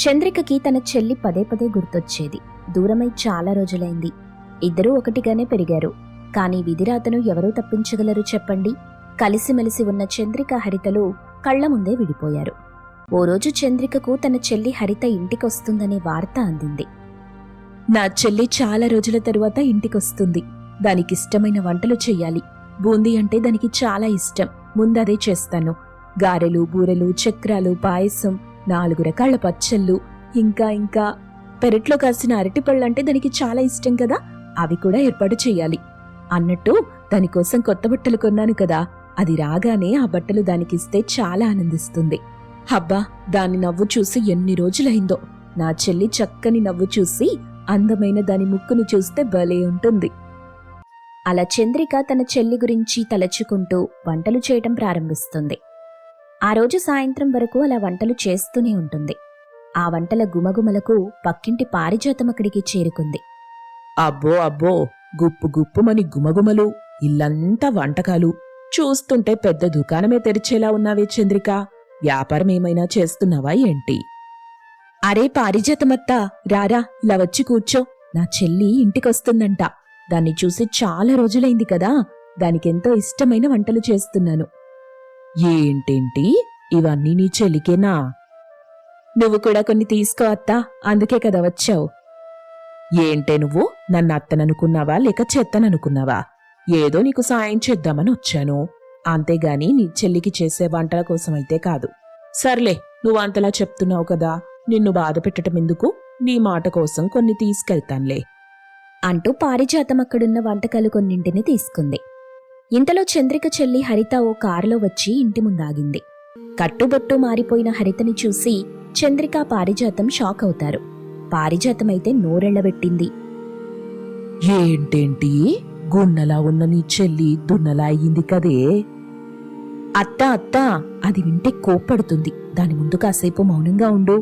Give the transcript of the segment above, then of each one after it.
చంద్రికకి తన చెల్లి పదే పదే గుర్తొచ్చేది. దూరమై చాలా రోజులైంది. ఇద్దరూ ఒకటిగానే పెరిగారు. కానీ విధిరాతను ఎవరూ తప్పించగలరు చెప్పండి? కలిసిమెలిసి ఉన్న చంద్రిక హరితలు కళ్ళ ముందే విడిపోయారు. ఓ రోజు చంద్రికకు తన చెల్లి హరిత ఇంటికొస్తుందనే వార్త అందింది. నా చెల్లి చాలా రోజుల తరువాత ఇంటికొస్తుంది. దానికిష్టమైన వంటలు చెయ్యాలి. బూందీ అంటే దానికి చాలా ఇష్టం. ముందదే చేస్తాను. గారెలు బూరెలు చక్రాలు పాయసం నాలుగు రకాల పచ్చళ్ళు ఇంకా ఇంకా. పెరట్లో కాసిన అరటిపళ్ళంటే దానికి చాలా ఇష్టం కదా అవి కూడా ఏర్పాటు చేయాలి. అన్నట్టు దానికోసం కొత్త బట్టలు కొన్నాను కదా అది రాగానే ఆ బట్టలు దానికిస్తే చాలా ఆనందిస్తుంది. హబ్బా దాని నవ్వు చూసి ఎన్ని రోజులైందో. నా చెల్లి చక్కని నవ్వు చూసి అందమైన దాని ముక్కును చూస్తే భలే ఉంటుంది. అలా చంద్రిక తన చెల్లి గురించి తలచుకుంటూ వంటలు చేయటం ప్రారంభిస్తుంది. ఆ రోజు సాయంత్రం వరకు అలా వంటలు చేస్తూనే ఉంటుంది. ఆ వంటల గుమగుమలకు పక్కింటి పారిజాతం అక్కడికి చేరుకుంది. అబ్బో అబ్బో గుప్పు గుప్పుమని గుమగుమలు ఇల్లంతా వంటకాలు. చూస్తుంటే పెద్ద దుకాణమే తెరిచేలా ఉన్నావే చంద్రిక. వ్యాపారం ఏమైనా చేస్తున్నావా ఏంటి? అరే పారిజాతమత్త రారా ఇలా వచ్చి కూర్చో. నా చెల్లి ఇంటికొస్తుందంట. దాన్ని చూసి చాలా రోజులైంది కదా. దానికెంతో ఇష్టమైన వంటలు చేస్తున్నాను. ఏంటేంటి? ఇవన్నీ నీ చెల్లికేనా నువ్వు కూడా కొన్ని తీసుకో అత్తా అందుకే కదా వచ్చావు. ఏంటే నువ్వు? నన్ను అత్తననుకున్నావా లేక చెత్తననుకున్నావా? ఏదో నీకు సాయం చేద్దామని వచ్చాను. అంతేగాని నీ చెల్లికి చేసే వంటల కోసమైతే కాదు. సర్లే నువ్వు అంతలా చెప్తున్నావు కదా నిన్ను బాధ పెట్టడం ఎందుకు? నీ మాట కోసం కొన్ని తీసుకెళ్తాన్లే. అంటూ పారిజాతం అక్కడున్న వంటకాలు కొన్నింటిని తీసుకుంది. ఇంతలో చంద్రిక చెల్లి హరిత ఓ కారులో వచ్చి ఇంటి ముందాగింది. కట్టుబొట్టు మారిపోయిన హరితని చూసి చంద్రిక పారిజాతం షాక్ అవుతారు. పారిజాతమైతే నోరెళ్ళబెట్టింది ఏంటేంటి? గున్నలా ఉన్న నీ చెల్లి దున్నలా అయ్యింది కదే? అత్త అత్త అది వింటే కోప్పడుతుంది. దాని ముందు కాసేపు మౌనంగా ఉండు.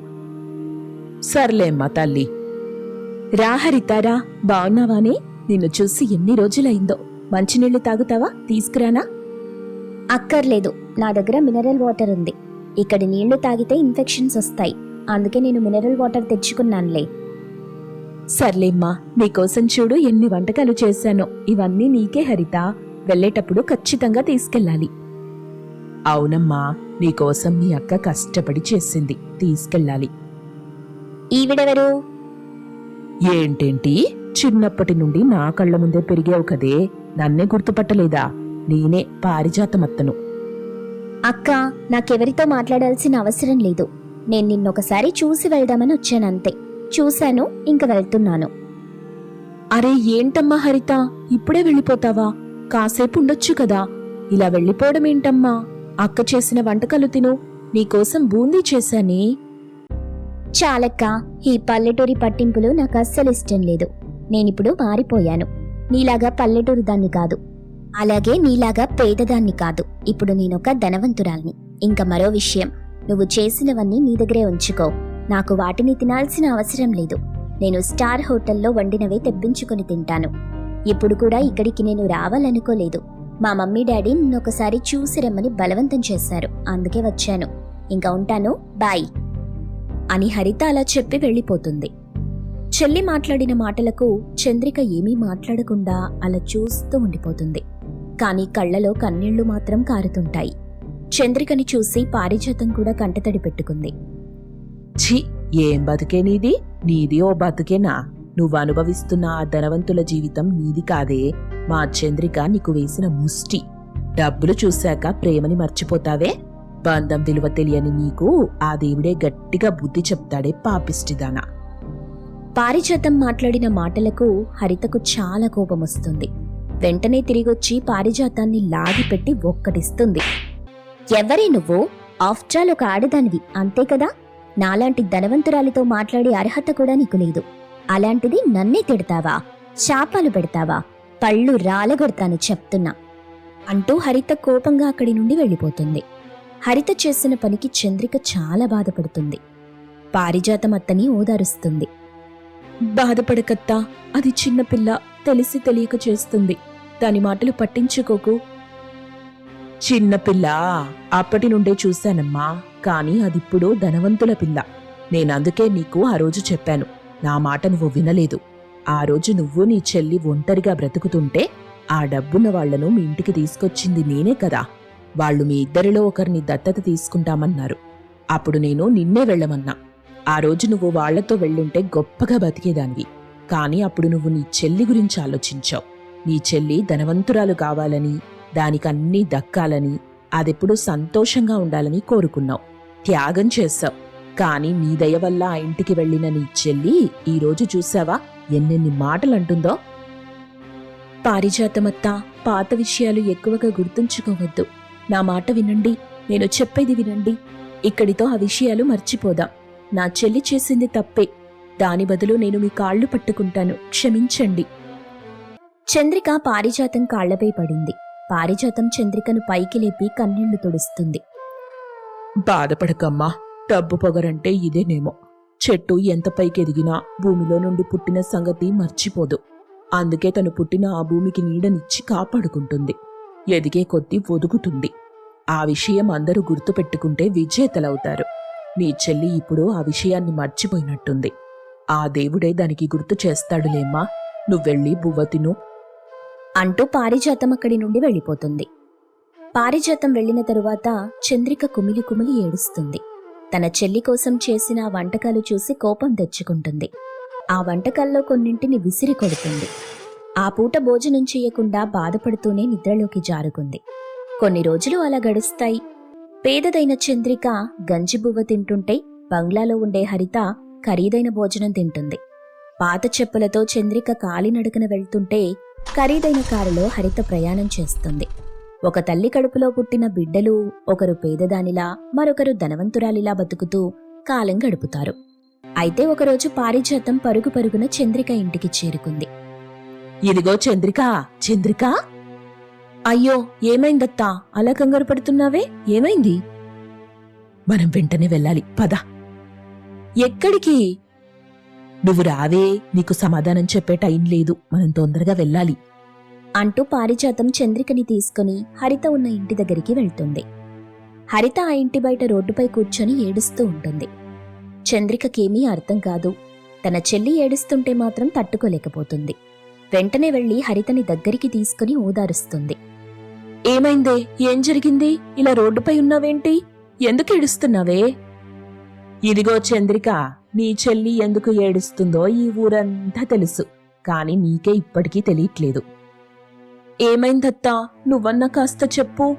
సర్లేమ్మా తల్లి. రా హరితారా బావున్నావానే? నిన్ను చూసి ఎన్ని రోజులైందో మంచినీళ్ళు తాగుతావా? తీసుకురానా? అక్కర్లేదు. నా దగ్గర మినరల్ వాటర్ ఉంది. ఇక్కడి నీళ్ళు తాగితే ఇన్ఫెక్షన్స్ వస్తాయి. అందుకే నేను మినరల్ వాటర్ తెచ్చుకున్నానులే. సర్లేమ్మా నీకోసం చూడు ఎన్ని వంటకాలు చేశానో. ఇవన్నీ నీకే హరిత. వెళ్ళేటప్పుడు ఖచ్చితంగా తీసుకెళ్ళాలి. అవునమ్మా నీకోసం మీ అక్క కష్టపడి చేసింది. తీసుకెళ్ళాలి. ఈవిడెవరు? ఏంటేంటి? చిన్నప్పటి నుండి నా కళ్ళ ముందే పెరిగావు కదే. నన్నే గుర్తుపట్టలేదా? నేనే పారిజాతమత్తను. అక్క నాకెవరితో మాట్లాడాల్సిన అవసరం లేదు. నేను నిన్నొకసారి చూసి వెళ్దామని వచ్చానంతే. చూశాను ఇంక వెళ్తున్నాను. అరే ఏంటమ్మా హరిత? ఇప్పుడే వెళ్ళిపోతావా? కాసేపు ఉండొచ్చు కదా. ఇలా వెళ్ళిపోవడం ఏంటమ్మా? అక్క చేసిన వంటకాలు తిను. నీకోసం బూందీ చేశానే. చాలక్క ఈ పల్లెటూరి పట్టింపులు నాకు అస్సలు ఇష్టం లేదు. నేనిప్పుడు మారిపోయాను. నీలాగా పల్లెటూరు దాన్ని కాదు. అలాగే నీలాగా పేదదాన్ని కాదు. ఇప్పుడు నేనొక ధనవంతురాల్ని. ఇంకా మరో విషయం. నువ్వు చేసినవన్నీ నీ దగ్గరే ఉంచుకో. నాకు వాటిని తినాల్సిన అవసరం లేదు. నేను స్టార్ హోటల్లో వండినవే తెప్పించుకొని తింటాను. ఇప్పుడు కూడా ఇక్కడికి నేను రావాలనుకోలేదు. మా మమ్మీ డాడీ నిన్నొకసారి చూసి రమ్మని బలవంతం చేశారు. అందుకే వచ్చాను. ఇంకా ఉంటాను. బాయ్. అని హరిత అలా చెప్పి వెళ్ళిపోతుంది. చెల్లి మాట్లాడిన మాటలకు చంద్రిక ఏమీ మాట్లాడకుండా అలా చూస్తూ ఉండిపోతుంది. కాని కళ్ళలో కన్నీళ్ళు మాత్రం కారుతుంటాయి. చంద్రికని చూసి పారిజాతం కూడా కంటతడి పెట్టుకుంది. ఛీ! ఏం బతుకే నీది? నీది ఓ బతుకేనా? నువ్వు అనుభవిస్తున్న ఆ ధనవంతుల జీవితం నీది కాదే. మా చంద్రిక నీకు వేసిన ముష్టి. డబ్బులు చూశాక ప్రేమని మర్చిపోతావే? బంధం విలువ తెలియని నీకు ఆ దేవుడే గట్టిగా బుద్ధి చెప్తాడే పాపిష్టిదానా పారిజాతం మాట్లాడిన మాటలకు హరితకు చాలా కోపం వస్తుంది వెంటనే తిరిగొచ్చి పారిజాతాన్ని లాగిపెట్టి ఒక్కటిస్తుంది. ఎవరే నువ్వు? ఆఫ్టాల్ ఒక ఆడదానివి అంతే కదా? నాలాంటి ధనవంతురాలితో మాట్లాడే అర్హత కూడా నీకు లేదు. అలాంటిది నన్నే తిడతావా? శాపాలు పెడతావా? పళ్ళు రాలగొడతాను చెప్తున్నా. అంటూ హరిత కోపంగా అక్కడి నుండి వెళ్ళిపోతుంది. హరిత చేసిన పనికి చంద్రిక చాలా బాధపడుతుంది. పారిజాతం అత్తని ఓదారుస్తుంది. బాధపడకత్తా అది చిన్నపిల్ల తెలిసి తెలియక చేస్తుంది. దాని మాటలు పట్టించుకోకు. చిన్నపిల్ల అప్పటి నుండే చూశానమ్మా కాని అదిప్పుడు ధనవంతుల పిల్ల. నేనందుకే నీకు ఆ రోజు చెప్పాను నా మాట నువ్వు వినలేదు. ఆ రోజు నువ్వు నీ చెల్లి ఒంటరిగా బ్రతుకుతుంటే ఆ డబ్బున్న వాళ్ళను మీ ఇంటికి తీసుకొచ్చింది నేనే కదా. వాళ్ళు మీ ఇద్దరిలో ఒకరిని దత్తత తీసుకుంటామన్నారు. అప్పుడు నేను నిన్నే వెళ్ళమన్నా. ఆ రోజు నువ్వు వాళ్ళతో వెళ్ళుంటే గొప్పగా బతికేదానివి. కానీ అప్పుడు నువ్వు నీ చెల్లి గురించి ఆలోచించావు. నీ చెల్లి ధనవంతురాలు కావాలని దానికన్నీ దక్కాలని అదెప్పుడు సంతోషంగా ఉండాలని కోరుకున్నావు. త్యాగం చేశావు. కానీ నీ దయ వల్ల ఆ ఇంటికి వెళ్ళిన నీ చెల్లి ఈరోజు రోజు చూసావా ఎన్నెన్ని మాటలంటుందో? పారిజాతమత్తా పాత విషయాలు ఎక్కువగా గుర్తుంచుకోవద్దు. నా మాట వినండి. నేను చెప్పేది వినండి. ఇక్కడితో ఆ విషయాలు మర్చిపోదాం. నా చెల్లి చేసింది తప్పే. దాని బదులు నేను మీ కాళ్ళు పట్టుకుంటాను. క్షమించండి. చంద్రిక పారిజాతం కాళ్ళపై పడింది. పారిజాతం చంద్రికను పైకి లేపి కన్నీళ్ళు తుడుస్తుంది. బాధపడకమ్మా. డబ్బు పొగరంటే ఇదేనేమో. చెట్టు ఎంత పైకి ఎదిగినా భూమిలో నుండి పుట్టిన సంగతి మర్చిపోదు. అందుకే తను పుట్టిన ఆ భూమికి నీడనిచ్చి కాపాడుకుంటుంది. ఎదిగే కొద్దీ ఒదుగుతుంది. ఆ విషయం అందరూ గుర్తుపెట్టుకుంటే విజేతలవుతారు. నీ చెల్లి ఇప్పుడు ఆ విషయాన్ని మర్చిపోయినట్టుంది. ఆ దేవుడే దానికి గుర్తు చేస్తాడులేమ్మా. నువ్వెళ్ళి బువ్వ తిను. అంటూ పారిజాతం అక్కడి నుండి వెళ్ళిపోతుంది. పారిజాతం వెళ్ళిన తరువాత చంద్రిక కుమిలి కుమిలి ఏడుస్తుంది. తన చెల్లి కోసం చేసిన వంటకాలు చూసి కోపం తెచ్చుకుంటుంది. ఆ వంటకాల్లో కొన్నింటిని విసిరి కొడుతుంది. ఆ పూట భోజనం చేయకుండా బాధపడుతూనే నిద్రలోకి జారుకుంది. కొన్ని రోజులు అలా గడుస్తాయి. పేదదైన చంద్రిక గంజిబువ్వ తింటుంటే బంగ్లాలో ఉండే హరిత ఖరీదైన భోజనం తింటుంది. పాత చెప్పులతో చంద్రిక కాలినడకన వెళ్తుంటే ఖరీదైన కారులో హరిత ప్రయాణం చేస్తుంది. ఒక తల్లి కడుపులో పుట్టిన బిడ్డలు ఒకరు పేదదానిలా మరొకరు ధనవంతురాలిలా బతుకుతూ కాలం గడుపుతారు. అయితే ఒకరోజు పారిజాతం పరుగు పరుగున చంద్రిక ఇంటికి చేరుకుంది. ఇదిగో చంద్రిక చంద్రిక! అయ్యో ఏమైందత్తా? అలా కంగారు పడుతున్నావే? ఏమైంది? మనం వెంటనే వెళ్ళాలి. పద. ఎక్కడికి? నువ్వు రావే నీకు సమాధానం చెప్పే టైం లేదు. మనం తొందరగా వెళ్ళాలి. అంటూ పారిజాతం చంద్రికని తీసుకుని హరిత ఉన్న ఇంటి దగ్గరికి వెళ్తుంది. హరిత ఆ ఇంటి బయట రోడ్డుపై కూర్చొని ఏడుస్తూ ఉంటుంది. చంద్రికకేమీ అర్థం కాదు. తన చెల్లి ఏడుస్తుంటే మాత్రం తట్టుకోలేకపోతుంది. వెంటనే వెళ్ళి హరితని దగ్గరికి తీసుకుని ఓదారుస్తుంది. ఏమైందే? ఏం జరిగింది? ఇలా రోడ్డుపై ఉన్నావేంటి? ఎందుకు ఏడుస్తున్నావే? ఇదిగో చంద్రిక నీ చెల్లి ఎందుకు ఏడుస్తుందో ఈ ఊరంతా తెలుసు కాని నీకే ఇప్పటికీ తెలియట్లేదు. ఏమైందత్తా? నువ్వన్నా కాస్త చెప్పు.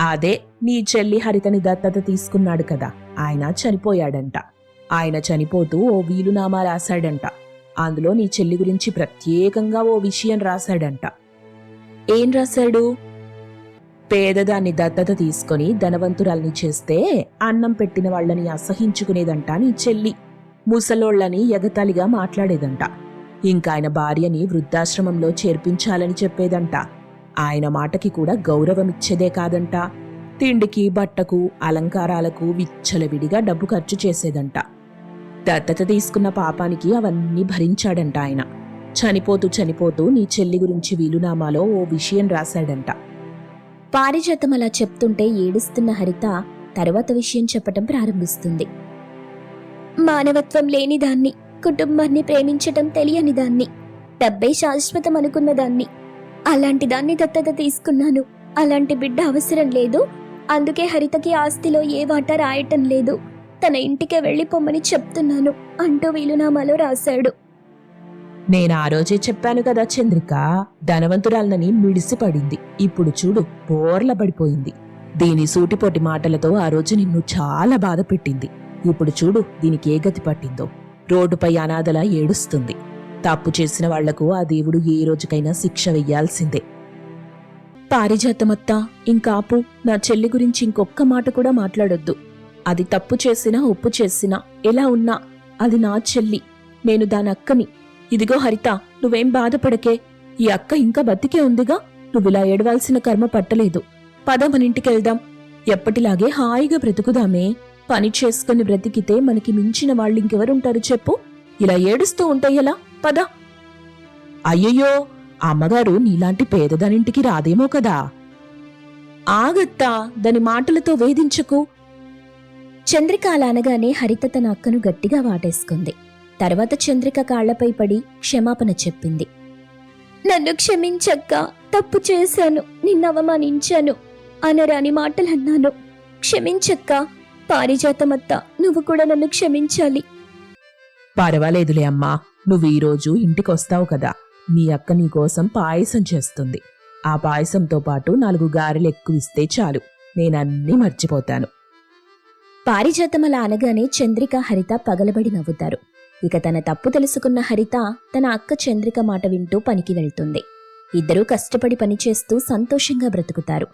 అదే నీ చెల్లి హరితని దత్తత తీసుకున్నాడు కదా ఆయన చనిపోయాడంట. ఆయన చనిపోతూ ఓ వీలునామా రాశాడంట. అందులో నీ చెల్లి గురించి ప్రత్యేకంగా ఓ విషయం రాశాడంట. ఏం రాశాడు? పేదదాన్ని దత్తత తీసుకొని ధనవంతురాల్ని చేస్తే అన్నం పెట్టిన వాళ్ళని అసహించుకునేదంట నీ చెల్లి. ముసలోళ్ళని ఎగతాళిగా మాట్లాడేదంట. ఇంకా ఆయన భార్యని వృద్ధాశ్రమంలో చేర్పించాలని చెప్పేదంట. ఆయన మాటకి కూడా గౌరవమిచ్చేదే కాదంట. తిండికి బట్టకు అలంకారాలకు విచ్చలవిడిగా డబ్బు ఖర్చు చేసేదంట. దత్తత తీసుకున్న పాపానికి అవన్నీ భరించాడంట ఆయన. చనిపోతూ చనిపోతూ నీ చెల్లి గురించి వీలునామాలో ఓ విషయం రాశాడంట. పారిజాతం అలా చెప్తుంటే ఏడుస్తున్న హరిత తర్వాత విషయం చెప్పటం ప్రారంభిస్తుంది. మానవత్వం లేని దాన్ని కుటుంబాన్ని ప్రేమించటం తెలియని దాన్ని డబ్బే శాశ్వతం అనుకున్న దాన్ని. అలాంటి దాన్ని దత్తత తీసుకున్నాను. అలాంటి బిడ్డ అవసరం లేదు. అందుకే హరితకి ఆస్తిలో ఏ వాటా రాయటం లేదు. తన ఇంటికే వెళ్ళిపోమని చెప్తున్నాను అంటూ వీలునామాలో రాశాడు. నేను ఆ రోజే చెప్పాను కదా చంద్రిక ధనవంతురాలనని మిడిసిపడింది. ఇప్పుడు చూడు బోర్ల పడిపోయింది. దీని సూటిపోటి మాటలతో ఆ రోజు నిన్ను చాలా బాధ పెట్టింది. ఇప్పుడు చూడు దీనికి ఏ గతి పట్టిందో. రోడ్డుపై అనాథలా ఏడుస్తుంది. తప్పు చేసిన వాళ్ళకు ఆ దేవుడు ఏ రోజుకైనా శిక్ష వెయ్యాల్సిందే. పారిజాతమత్తా ఇంకాపు నా చెల్లి గురించి ఇంకొక్క మాట కూడా మాట్లాడొద్దు. అది తప్పు చేసినా ఉప్పు చేసినా ఎలా ఉన్నా అది నా చెల్లి. నేను దాని అక్కని. ఇదిగో హరిత నువ్వేం బాధపడకే. ఈ అక్క ఇంకా బతికే ఉందిగా. నువ్విలా ఏడవాల్సిన కర్మ పట్టలేదు. పద మనింటికెళ్దాం. ఎప్పటిలాగే హాయిగా బ్రతుకుదామే. పని చేసుకుని బ్రతికితే మనకి మించిన వాళ్ళు ఇంకెవరుంటారు చెప్పు. ఇలా ఏడుస్తూ ఉంటాయి ఎలా? పద. అయ్యయ్యో అమ్మగారు నీలాంటి పేదదానింటికి రాదేమో కదా. ఆగత్తా దాని మాటలతో వేధించకు. చంద్రిక అలా అనగానే హరిత తన అక్కను గట్టిగా వాటేసుకుంది. తర్వాత చంద్రిక కాళ్ళపై పడి క్షమాపణ చెప్పింది. నన్ను క్షమించక్క తప్పు చేశాను నిన్నవమానించాను అనరాని మాటలన్నాను. క్షమించక్క పారిజాతమత్త నువ్వు కూడా నన్ను క్షమించాలి. పర్వాలేదులే అమ్మా నువ్వు ఈరోజు ఇంటికొస్తావు కదా మీ అక్క నీకోసం పాయసం చేస్తుంది. ఆ పాయసంతో పాటు నాలుగు గారెలు ఎక్కువ ఇస్తే చాలు నేనన్నీ మర్చిపోతాను. పారిజాతం అలా అనగానే చంద్రిక హరిత పగలబడి నవ్వుతారు. ఇక తన తప్పు తెలుసుకున్న హరిత తన అక్క చంద్రిక మాట వింటూ పనికి వెళ్తుంది. ఇద్దరూ కష్టపడి పనిచేస్తూ సంతోషంగా బ్రతుకుతారు.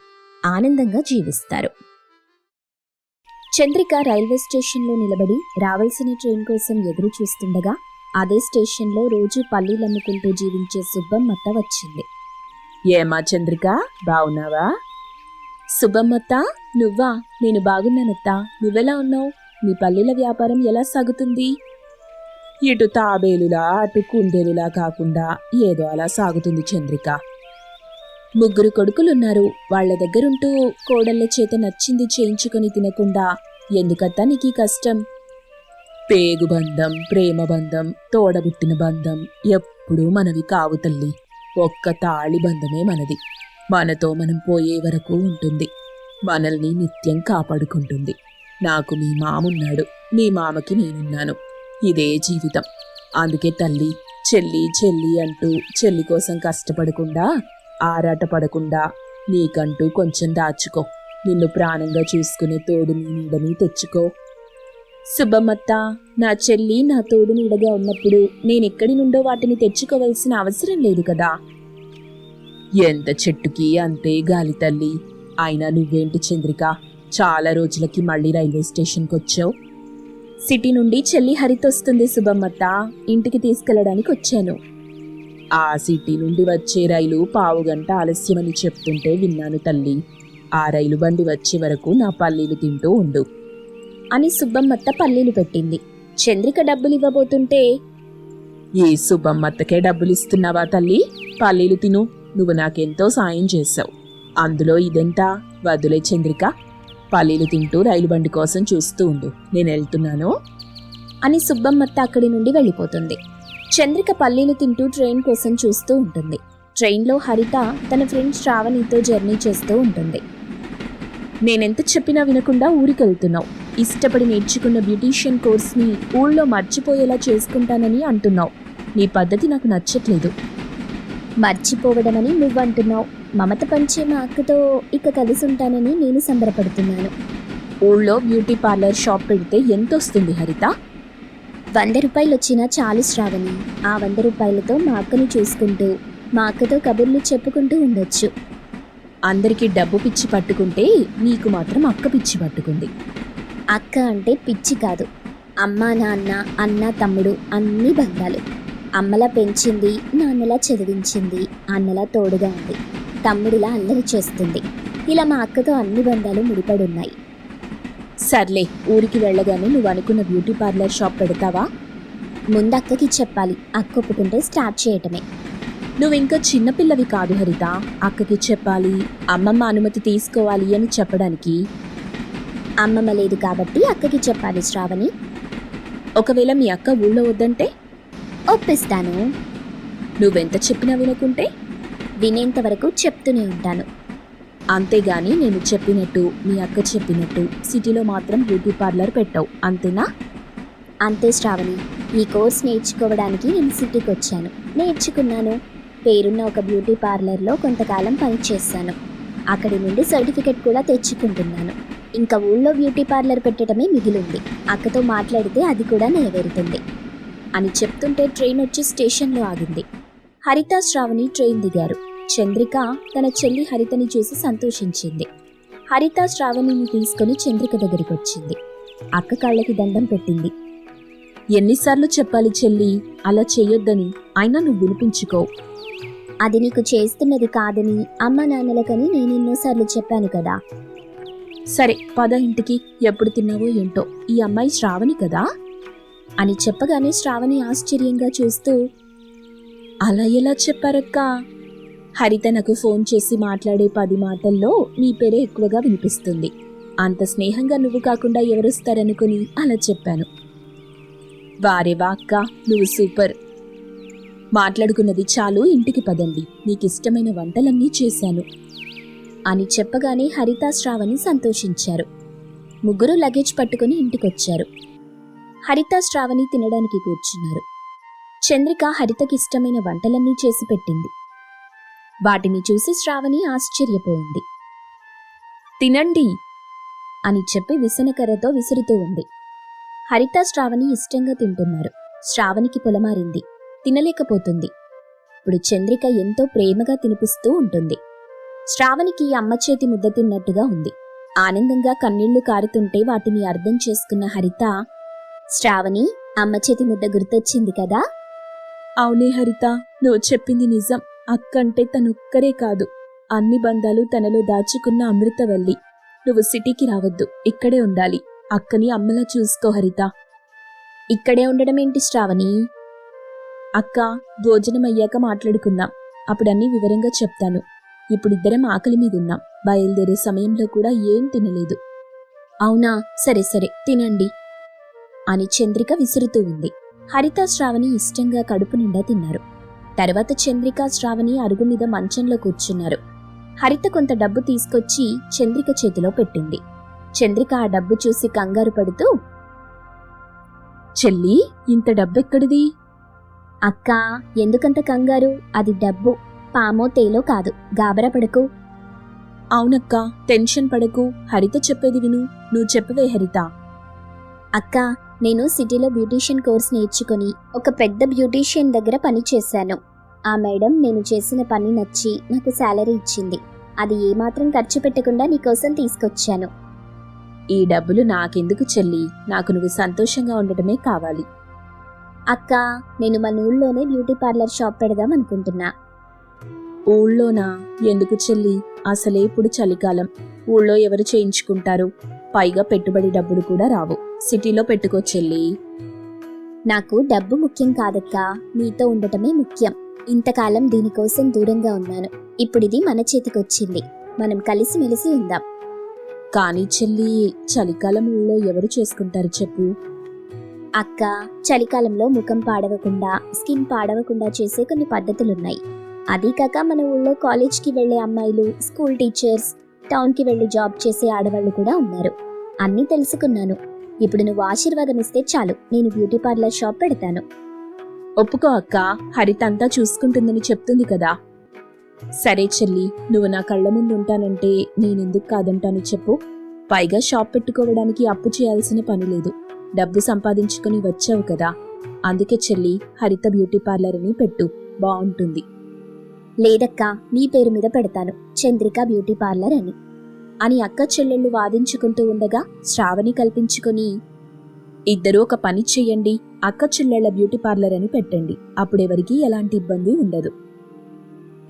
ఆనందంగా జీవిస్తారు. చంద్రిక రైల్వే స్టేషన్లో నిలబడి రావాల్సిన ట్రైన్ కోసం ఎదురు చూస్తుండగా అదే స్టేషన్లో రోజు పల్లీలమ్ముకుంటూ జీవించే సుబ్బమ్మత్త వచ్చింది. ఏమా చంద్రిక బావున్నావా? శుభమ్మత్త నువ్వా? నేను బాగున్నానత్త. నువ్వెలా ఉన్నావు? మీ పల్లెల వ్యాపారం ఎలా సాగుతుంది? ఇటు తాబేలులా అటు కుందేలులా కాకుండా ఏదో అలా సాగుతుంది చంద్రిక. ముగ్గురు కొడుకులున్నారు. వాళ్ళ దగ్గరుంటూ కోడళ్ళ చేత నచ్చింది చేయించుకొని తినకుండా ఎందుకత్తా నీకు కష్టం? పేగు బంధం ప్రేమ బంధం తోడబుట్టిన బంధం ఎప్పుడూ మనవి కావు తల్లి. ఒక్క తాళి బంధమే మనది. మనతో మనం పోయే వరకు ఉంటుంది. మనల్ని నిత్యం కాపాడుకుంటుంది. నాకు మీ మామున్నాడు. మీ మామకి నేనున్నాను. ఇదే జీవితం. అందుకే తల్లి చెల్లి చెల్లి అంటూ చెల్లి కోసం కష్టపడకుండా ఆరాట పడకుండా నీకంటూ కొంచెం దాచుకో. నిన్ను ప్రాణంగా చూసుకునే తోడుని నీడని తెచ్చుకో. సుబ్బమ్మత్త నా చెల్లి నా తోడు నీడగా ఉన్నప్పుడు నేనెక్కడి నుండో వాటిని తెచ్చుకోవలసిన అవసరం లేదు కదా. ఎంత చెట్టుకి అంతే గాలి తల్లి. అయినా నువ్వేంటి చంద్రిక? చాలా రోజులకి మళ్ళీ రైల్వే స్టేషన్కి వచ్చావు. సిటీ నుండి చెల్లి హరితొస్తుంది శుభమ్మత్త ఇంటికి తీసుకెళ్ళడానికి వచ్చాను. ఆ సిటీ నుండి వచ్చే రైలు పావుగంట ఆలస్యమని చెప్తుంటే విన్నాను తల్లి. ఆ రైలు బండి వచ్చే వరకు నా పల్లీలు తింటూ ఉండు అని సుబ్బమ్మత్త పల్లీలు పెట్టింది. చంద్రిక డబ్బులు ఇవ్వబోతుంటే ఏ సుబ్బమ్మత్తకే డబ్బులు ఇస్తున్నావా తల్లి? పల్లీలు తిను. నువ్వు నాకెంతో సాయం చేశావు. అందులో ఇదెంతా? వదులే చంద్రిక. పల్లీలు తింటూ రైలు బండి కోసం చూస్తూ ఉండు. నేను వెళ్తున్నాను. అని సుబ్బమ్మత్త అక్కడి నుండి వెళ్ళిపోతుంది. చంద్రిక పల్లీలు తింటూ ట్రైన్ కోసం చూస్తూ ఉంటుంది. ట్రైన్లో హరిత తన ఫ్రెండ్ శ్రావణితో జర్నీ చేస్తూ ఉంటుంది. నేనెంత చెప్పినా వినకుండా ఊరికెళ్తున్నావు. ఇష్టపడి నేర్చుకున్న బ్యూటీషియన్ కోర్స్ని ఊళ్ళో మర్చిపోయేలా చేసుకుంటానని అంటున్నావు. నీ పద్ధతి నాకు నచ్చట్లేదు. మర్చిపోవడమని నువ్వంటున్నావు. మమత పంచే మా అక్కతో ఇక కలిసి ఉంటానని నేను సంబరపడుతున్నాను. ఊళ్ళో బ్యూటీ పార్లర్ షాప్ పెడితే ఎంత వస్తుంది హరిత? వంద రూపాయలు వచ్చినా చాలు శ్రావణి. ఆ వంద రూపాయలతో మా అక్కను చూసుకుంటూ మా అక్కతో కబుర్లు చెప్పుకుంటూ ఉండొచ్చు. అందరికీ డబ్బు పిచ్చి పట్టుకుంటే నీకు మాత్రం అక్క పిచ్చి పట్టుకుంది. అక్క అంటే పిచ్చి కాదు. అమ్మ నాన్న అన్న తమ్ముడు అన్ని బంధాలు. అమ్మలా పెంచింది నాన్నలా చదివించింది అన్నలా తోడుగా ఉంది. తమ్ముడిలా అల్లరి చేస్తుంది. ఇలా మా అక్కతో అన్ని బంధాలు ముడిపడున్నాయి. సర్లే ఊరికి వెళ్ళగానే నువ్వు అనుకున్న బ్యూటీ పార్లర్ షాప్ పెడతావా? ముందు అక్కకి చెప్పాలి. అక్క ఒప్పుకుంటే స్టార్ట్ చేయటమే. నువ్వు ఇంకా చిన్నపిల్లవి కాదు హరిత. అక్కకి చెప్పాలి అమ్మమ్మ అనుమతి తీసుకోవాలి అని చెప్పడానికి. అమ్మమ్మ లేదు కాబట్టి అక్కకి చెప్పాలి శ్రావణి. ఒకవేళ మీ అక్క ఊళ్ళో వద్దంటే? ఒప్పిస్తాను. నువ్వెంత చెప్పినా వినకుంటే వినేంత వరకు చెప్తూనే ఉంటాను. అంతేగాని నేను చెప్పినట్టు మీ అక్క చెప్పినట్టు సిటీలో మాత్రం బ్యూటీ పార్లర్ పెట్టావు అంతేనా? అంతే శ్రావణి. ఈ కోర్స్ నేర్చుకోవడానికి నేను సిటీకి వచ్చాను నేర్చుకున్నాను. పేరున్న ఒక బ్యూటీ పార్లర్లో కొంతకాలం పనిచేస్తాను అక్కడి నుండి సర్టిఫికెట్ కూడా తెచ్చుకుంటున్నాను. ఇంకా ఊళ్ళో బ్యూటీ పార్లర్ పెట్టడమే మిగిలింది. అక్కతో మాట్లాడితే అది కూడా నెరవేరుతుంది. అని చెప్తుంటే ట్రైన్ వచ్చి స్టేషన్లో ఆగింది. హరిత శ్రావణి ట్రైన్ దిగారు. చంద్రిక తన చెల్లి హరితని చూసి సంతోషించింది. హరిత శ్రావణిని తీసుకుని చంద్రిక దగ్గరికి వచ్చింది. అక్క కాళ్ళకి దండం పెట్టింది. ఎన్నిసార్లు చెప్పాలి చెల్లి అలా చెయ్యొద్దని అయినా నువ్వు వినిపించుకో. అది నీకు చేస్తున్నది కాదని అమ్మ నాన్నలకని నేను ఎన్నోసార్లు చెప్పాను కదా. సరే పద ఇంటికి ఎప్పుడు తిన్నావో ఏంటో. ఈ అమ్మాయి శ్రావణి కదా? అని చెప్పగానే శ్రావణి ఆశ్చర్యంగా చూస్తూ అలా ఎలా చెప్పారక్క? హరిత నాకు ఫోన్ చేసి మాట్లాడే పది మాటల్లో నీ పేరే ఎక్కువగా వినిపిస్తుంది. అంత స్నేహంగా నువ్వు కాకుండా ఎవరొస్తారనుకుని అలా చెప్పాను. వారే వాక్క నువ్వు సూపర్. మాట్లాడుకున్నది చాలు ఇంటికి పదండి. నీకిష్టమైన వంటలన్నీ చేశాను. అని చెప్పగానే హరిత శ్రావణి సంతోషించారు. ముగ్గురు లగేజ్ పట్టుకుని ఇంటికొచ్చారు. హరిత శ్రావణి తినడానికి కూర్చున్నారు. చంద్రిక హరితకిష్టమైన వంటలన్నీ చేసి పెట్టింది. వాటిని చూసి శ్రావణి ఆశ్చర్యపోయింది. తినండి! అని చెప్పి విసనకర్రతో విసురుతూ ఉంది. హరిత శ్రావణి ఇష్టంగా తింటున్నారు. శ్రావణికి పొలమారింది. తినలేకపోతుంది. ఇప్పుడు చంద్రిక ఎంతో ప్రేమగా తినిపిస్తూ ఉంటుంది. శ్రావణికి అమ్మ చేతి ముద్ద తిన్నట్టుగా ఉంది. ఆనందంగా కన్నీళ్ళు కారుతుంటే వాటిని అర్థం చేసుకున్న హరిత శ్రావణి అమ్మ చేతి ముద్ద గుర్తొచ్చింది కదా? అవునే హరిత నువ్వు చెప్పింది నిజం. అక్కంటే తనొక్కరే కాదు. అన్ని బంధాలు తనలో దాచుకున్న అమృతవల్లి. నువ్వు సిటీకి రావద్దు. ఇక్కడే ఉండాలి. అక్కని అమ్మలా చూసుకో హరిత. ఇక్కడే ఉండడం ఏంటి శ్రావణి? అక్క భోజనం అయ్యాక మాట్లాడుకుందాం. అప్పుడన్నీ వివరంగా చెప్తాను. ఇప్పుడిద్దరం ఆకలి మీద ఉన్నాం. బయలుదేరే సమయంలో కూడా ఏం తినలేదు. అవునా? సరే సరే. తినండి. అని చంద్రిక విసురుతూ ఉంది. హరిత శ్రావణి ఇష్టంగా కడుపు నిండా తిన్నారు. తర్వాత చంద్రిక శ్రావణి అరుగు మీద మంచంలో కూర్చున్నారు. హరిత కొంత డబ్బు తీసుకొచ్చి చంద్రిక చేతిలో పెట్టింది. చంద్రిక ఆ డబ్బు చూసి కంగారు పడుతూ చెల్లి ఇంత డబ్బెక్కడిది? అక్క ఎందుకంత కంగారు? అది డబ్బు. పామో తేలో కాదు. గాబరా పడకు. అవునక్క టెన్షన్ పడకు. హరిత చెప్పేది విను. నువ్వు చెప్పవే హరిత. అక్క నేను సిటీలో బ్యూటీషియన్ కోర్స్ నేర్చుకుని ఒక పెద్ద బ్యూటీషియన్ దగ్గర పని చేశాను. ఆ మేడం నేను చేసిన పని నచ్చి నాకు శాలరీ ఇచ్చింది. అది ఏమాత్రం ఖర్చు పెట్టకుండా నీకోసం తీసుకొచ్చాను. ఈ డబ్బులు నాకెందుకు చెల్లి? నాకు నువ్వు సంతోషంగా ఉండటమే కావాలి. అక్క నేను మన ఊళ్ళోనే బ్యూటీ పార్లర్ షాప్ పెడదాం అనుకుంటున్నా. ఊళ్ళోనా? ఎందుకు చెల్లి? అసలే ఇప్పుడు చలికాలం. ఊళ్ళో ఎవరు చేయించుకుంటారు? పైగా పెట్టుబడి డబ్బులు కూడా రావు. సిటీలో పెట్టుకోచెల్లి నాకు డబ్బు ముఖ్యం కాదక్క. నీతో ఉండటమే ముఖ్యం. ఇంతకాలం దీనికోసం దూరంగా ఉన్నాను. ఇప్పుడిది మన చేతికొచ్చింది. మనం కలిసిమెలిసి ఉందాం. కానీ చెల్లి చలికాలం ఊళ్ళో ఎవరు చేసుకుంటారు చెప్పు? అక్క చలికాలంలో ముఖం పాడవకుండా స్కిన్ పాడవకుండా చేసే కొన్ని పద్ధతులున్నాయి. అదీ కాక మన ఊళ్ళో కాలేజ్కి వెళ్ళే అమ్మాయిలు స్కూల్ టీచర్స్ టౌన్కి వెళ్ళి జాబ్ చేసే ఆడవాళ్ళు కూడా ఉన్నారు. అన్నీ తెలుసుకున్నాను. ఇప్పుడు నువ్వు ఆశీర్వాదం ఇస్తే చాలు. నేను బ్యూటీ పార్లర్ షాప్ పెడతాను. ఒప్పుకో అక్క. హరిత అంతా చూసుకుంటుందని చెప్తుంది కదా. సరే చెల్లి నువ్వు నా కళ్ళ ముందు ఉంటానంటే నేనెందుకు కాదంటాను చెప్పు. పైగా షాప్ పెట్టుకోవడానికి అప్పు చేయాల్సిన పని లేదు. డబ్బు సంపాదించుకుని వచ్చావు కదా. అందుకే చెల్లి హరిత బ్యూటీ పార్లర్ అని పెట్టు. బాగుంటుంది. లేదక్కా నీ పేరు మీద పెడతాను. చంద్రిక బ్యూటీ పార్లర్ అని. అని అక్క చెల్లెళ్ళు వాదించుకుంటూ ఉండగా శ్రావణి కల్పించుకొని ఇద్దరూ ఒక పని చెయ్యండి అక్క చెల్లెళ్ళ బ్యూటీ పార్లర్ అని పెట్టండి. అప్పుడెవరికీ ఎలాంటి ఇబ్బంది ఉండదు.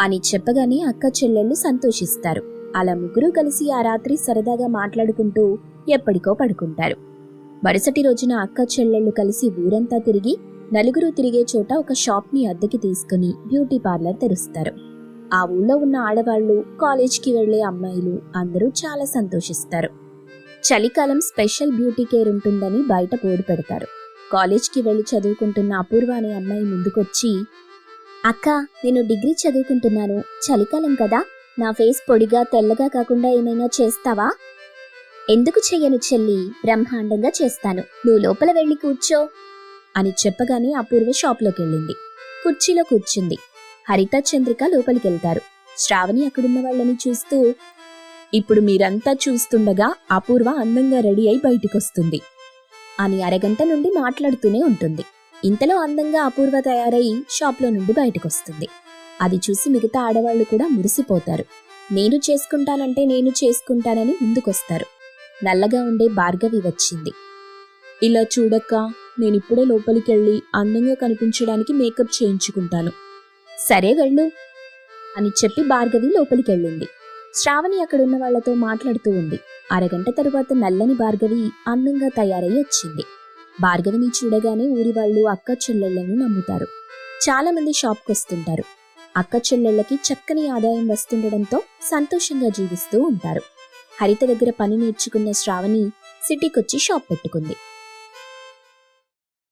అని చెప్పగానే అక్క చెల్లెళ్ళు సంతోషిస్తారు. అలా ముగ్గురు కలిసి ఆ రాత్రి సరదాగా మాట్లాడుకుంటూ ఎప్పటికో పడుకుంటారు. మరుసటి రోజున అక్క చెల్లెళ్ళు కలిసి ఊరంతా తిరిగి నలుగురు తిరిగే చోట ఒక షాప్ని అద్దెకి తీసుకుని బ్యూటీ పార్లర్ తెరుస్తారు. ఆ ఊళ్ళో ఉన్న ఆడవాళ్ళు కాలేజ్కి వెళ్ళే అమ్మాయిలు అందరూ చాలా సంతోషిస్తారు. చలికాలం స్పెషల్ బ్యూటీ కేర్ ఉంటుందని బయట బోర్డు పెడతారు. కాలేజ్కి వెళ్ళి చదువుకుంటున్న అపూర్వ అనే అమ్మాయి ముందుకొచ్చి అక్క నేను డిగ్రీ చదువుకుంటున్నాను. చలికాలం కదా నా ఫేస్ పొడిగా తెల్లగా కాకుండా ఏమైనా చేస్తావా? ఎందుకు చెయ్యను చెల్లి బ్రహ్మాండంగా చేస్తాను. నువ్వు లోపల వెళ్ళి కూర్చో. అని చెప్పగానే అపూర్వ షాప్లోకి వెళ్ళింది కుర్చీలో కూర్చుంది. హరిత చంద్రిక లోపలికెళ్తారు. శ్రావణి అక్కడున్న వాళ్ళని చూస్తూ ఇప్పుడు మీరంతా చూస్తుండగా అపూర్వ అందంగా రెడీ అయి బయటికొస్తుంది అని అరగంట నుండి మాట్లాడుతూనే ఉంటుంది. ఇంతలో అందంగా అపూర్వ తయారై షాప్లో నుండి బయటకొస్తుంది. అది చూసి మిగతా ఆడవాళ్ళు కూడా మురిసిపోతారు. నేను చేసుకుంటానంటే నేను చేసుకుంటానని ముందుకొస్తారు. నల్లగా ఉండే భార్గవి వచ్చింది. ఇలా చూడక్క నేనిప్పుడే లోపలికెళ్ళి అందంగా కనిపించడానికి మేకప్ చేయించుకుంటాను. సరే వెళ్ళు అని చెప్పి భార్గవి లోపలికెళ్ళింది. శ్రావణి అక్కడున్న వాళ్ళతో మాట్లాడుతూ ఉంది. అరగంట తరువాత నల్లని భార్గవి అందంగా తయారై వచ్చింది. భార్గవిని చూడగానే ఊరి వాళ్ళు అక్క చెల్లెళ్ళను నమ్ముతారు. చాలా మంది షాప్కొస్తుంటారు. అక్క చెల్లెళ్ళకి చక్కని ఆదాయం వస్తుండడంతో సంతోషంగా జీవిస్తూ ఉంటారు. హరిత దగ్గర పని నేర్చుకున్న శ్రావణి సిటీకొచ్చి షాప్ పెట్టుకుంది.